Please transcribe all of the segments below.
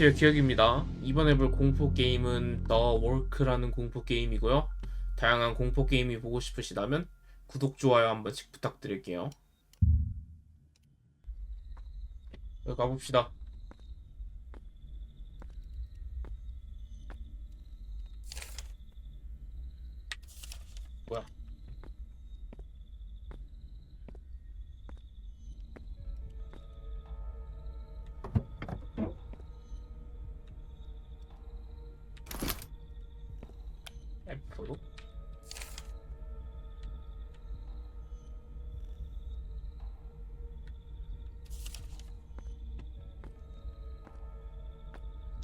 안녕하세요 기혁입니다. 이번에 볼 공포 게임은 The Walk라는 공포 게임이고요. 다양한 공포 게임이 보고 싶으시다면 구독 좋아요 한 번씩 부탁드릴게요. 여기 가봅시다 F.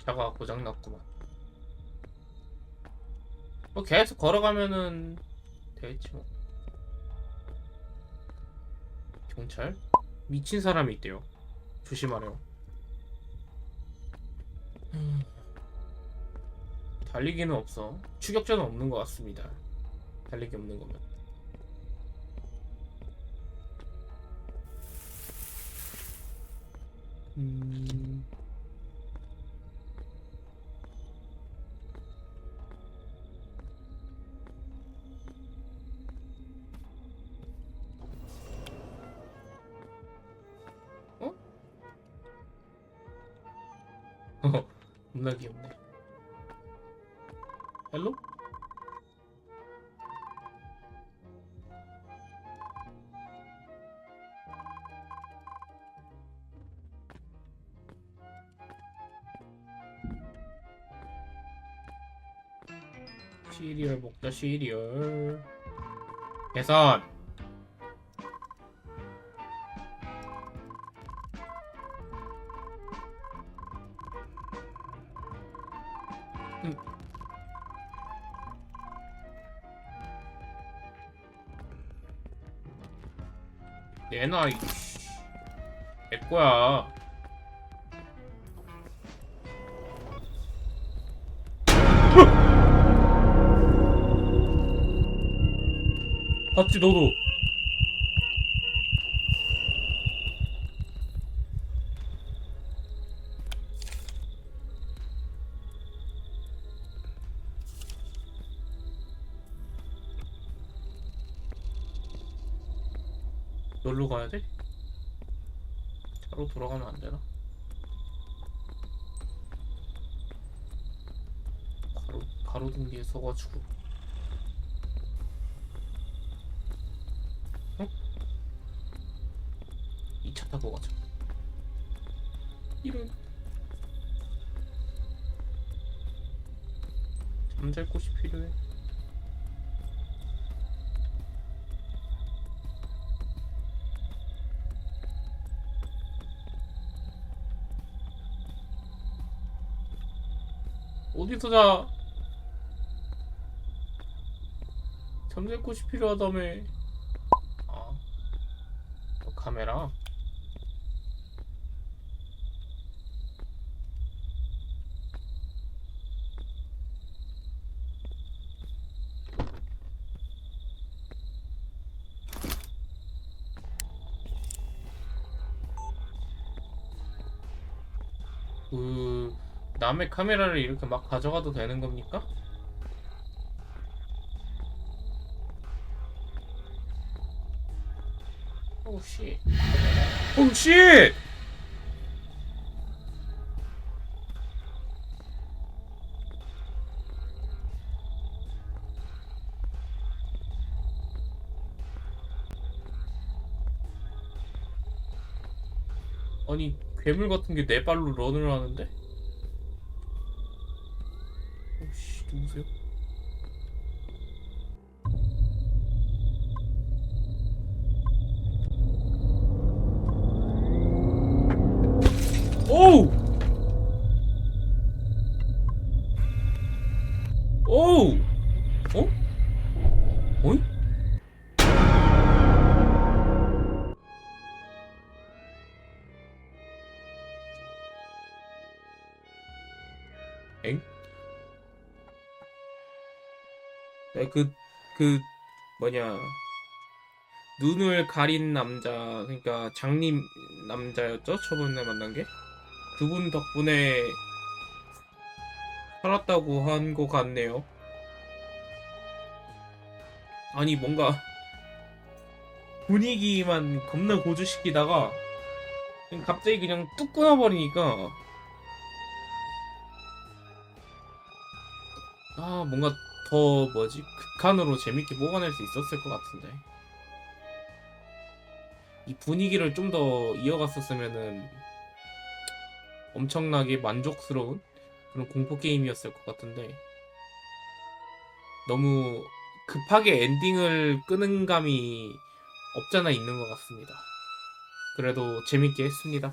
차가 고장났구만. 뭐 계속 걸어가면은 되겠지 뭐. 경찰? 미친 사람이 있대요. 조심하래요. 음. 달리기는 없어. 추격자는 없는 것 같습니다. 달리기 없는 거면. 음... 어? 어, 겁나 귀엽네. 헬로? 시리얼 먹자 시리얼 계산 이씨 내 거야. 봤지 너도 놀러 가야 돼? 차로 돌아가면 안 되나? 가로 가로등 뒤에 서가지고 어? 2차 타고 가자. 이런 잠잘 곳이 필요해. 어디서 자? 잠잘 곳이 필요하다며. 아, 어, 카메라. 그 남의 카메라를 이렇게 막 가져가도 되는 겁니까? 오 씨. 오 씨. 아니 괴물 같은 게 네 발로 런을 하는데? 오씨 누구세요? 오우! 오우! 어? 어이? 엥? 그, 그, 뭐냐. 눈을 가린 남자, 그러니까 장님 남자였죠? 저번에 만난 게? 그분 덕분에 살았다고 한 것 같네요. 아니 뭔가 분위기만 겁나 고조시키다가 갑자기 그냥 뚝 끊어버리니까 아 뭔가 더 뭐지 극한으로 재밌게 뽑아낼 수 있었을 것 같은데 이 분위기를 좀 더 이어갔었으면은 엄청나게 만족스러운 그런 공포 게임이었을 것 같은데 너무 급하게 엔딩을 끄는 감이 없잖아 있는 것 같습니다. 그래도 재밌게 했습니다.